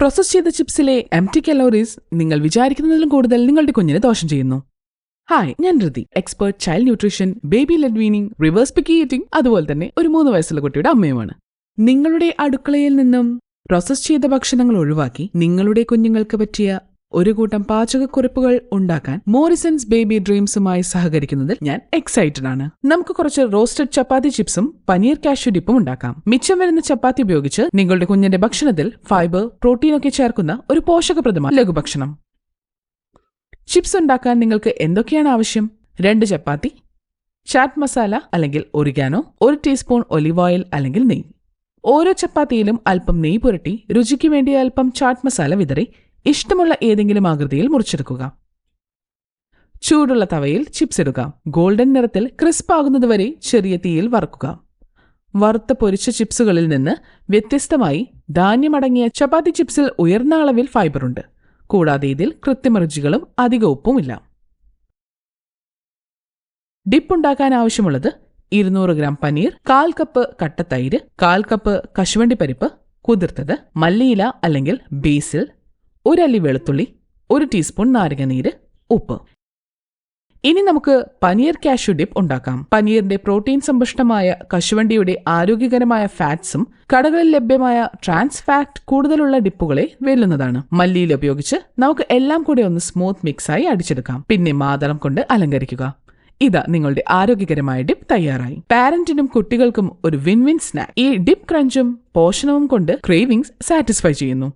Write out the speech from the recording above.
Process ചെയ്ത ചിപ്സിലെ M T calories നിങ്ങൾ വിചാരിക്കുന്നതിലും കൂടുതൽ നിങ്ങളുടെ കുഞ്ഞിനെ ദോഷം ചെയ്യുന്നു. ഹായ് ഞാൻ Rithi expert child nutrition baby led weaning reverse picky eating അതുപോലെ തന്നെ ഒരു മൂന്ന് വയസ്സുള്ള കുട്ടിയുടെ അമ്മയുമാണ്. നിങ്ങളുടെ അടുക്കളയിൽ നിന്നും പ്രോസസ് ചെയ്ത ഭക്ഷണങ്ങൾ ഒഴിവാക്കി നിങ്ങളുടെ കുഞ്ഞുങ്ങൾക്ക് പറ്റിയ ഒരു കൂട്ടം പാചകക്കുറിപ്പുകൾ ഉണ്ടാക്കാൻ മോറിസൺസ് ബേബി ഡ്രീംസുമായി സഹകരിക്കുന്നതിൽ ഞാൻ എക്സൈറ്റഡ് ആണ്. നമുക്ക് കുറച്ച് റോസ്റ്റഡ് ചപ്പാത്തി ചിപ്സും പനീർ കാഷ്യൂ ഡിപ്പും ഉണ്ടാക്കാം. മിച്ചം വരുന്ന ചപ്പാത്തി ഉപയോഗിച്ച് നിങ്ങളുടെ കുഞ്ഞിന്റെ ഭക്ഷണത്തിൽ ഫൈബർ പ്രോട്ടീൻ ഒക്കെ ചേർക്കുന്ന ഒരു പോഷകപ്രദമായ ലഘുഭക്ഷണം. ചിപ്സ് ഉണ്ടാക്കാൻ നിങ്ങൾക്ക് എന്തൊക്കെയാണ് ആവശ്യം? രണ്ട് ചപ്പാത്തി ചാറ്റ് മസാല അല്ലെങ്കിൽ ഒറിഗാനോ ഒരു ടീസ്പൂൺ ഒലിവ് ഓയിൽ അല്ലെങ്കിൽ നെയ്യ്. ഓരോ ചപ്പാത്തിയിലും അല്പം നെയ്യ് പുരട്ടി രുചിക്ക് വേണ്ടി അല്പം ചാറ്റ് മസാല വിതറി ഇഷ്ടമുള്ള ഏതെങ്കിലും ആകൃതിയിൽ മുറിച്ചെടുക്കുക. ചൂടുള്ള തവയിൽ ചിപ്സ് ഇടുക. ഗോൾഡൻ നിറത്തിൽ ക്രിസ്പ് ആകുന്നതുവരെ ചെറിയ തീയിൽ വറുക്കുക. വറുത്ത പൊരിച്ച ചിപ്സുകളിൽ നിന്ന് വ്യത്യസ്തമായി ധാന്യമടങ്ങിയ ചപ്പാത്തി ചിപ്സിൽ ഉയർന്ന അളവിൽ ഫൈബറുണ്ട് കൂടാതെ ഇതിൽ കൃത്രിമ രുചികളും അധിക ഉപ്പുമില്ല. ഡിപ്പ് ഉണ്ടാക്കാൻ ആവശ്യമുള്ളത് ഇരുന്നൂറ് ഗ്രാം പനീർ കാൽ കപ്പ് കട്ടത്തൈര് കാൽ കപ്പ് കശുവണ്ടി പരിപ്പ് കുതിർത്തത് മല്ലിയില അല്ലെങ്കിൽ ബേസിൽ ഒരല്ലി വെളുത്തുള്ളി ഒരു ടീസ്പൂൺ നാരങ്ങനീര് ഉപ്പ്. ഇനി നമുക്ക് പനീർ കാഷ്യൂ ഡിപ്പ് ഉണ്ടാക്കാം. പനീറിന്റെ പ്രോട്ടീൻ സമ്പുഷ്ടമായ കശുവണ്ടിയുടെ ആരോഗ്യകരമായ ഫാറ്റ്സും കടകളിൽ ലഭ്യമായ ട്രാൻസ് ഫാറ്റ് കൂടുതലുള്ള ഡിപ്പുകളെ വെല്ലുന്നതാണ്. മല്ലിയിൽ ഉപയോഗിച്ച് നമുക്ക് എല്ലാം കൂടെ ഒന്ന് സ്മൂത്ത് മിക്സായി അടിച്ചെടുക്കാം. പിന്നെ മാതളം കൊണ്ട് അലങ്കരിക്കുക. ഇതാ നിങ്ങളുടെ ആരോഗ്യകരമായ ഡിപ്പ് തയ്യാറായി. പാരന്റിനും കുട്ടികൾക്കും ഒരു വിൻ വിൻ സ്നാക്ക്. ഈ ഡിപ്പ് ക്രഞ്ചും പോഷണവും കൊണ്ട് ക്രേവിംഗ്സ് സാറ്റിസ്ഫൈ ചെയ്യുന്നു.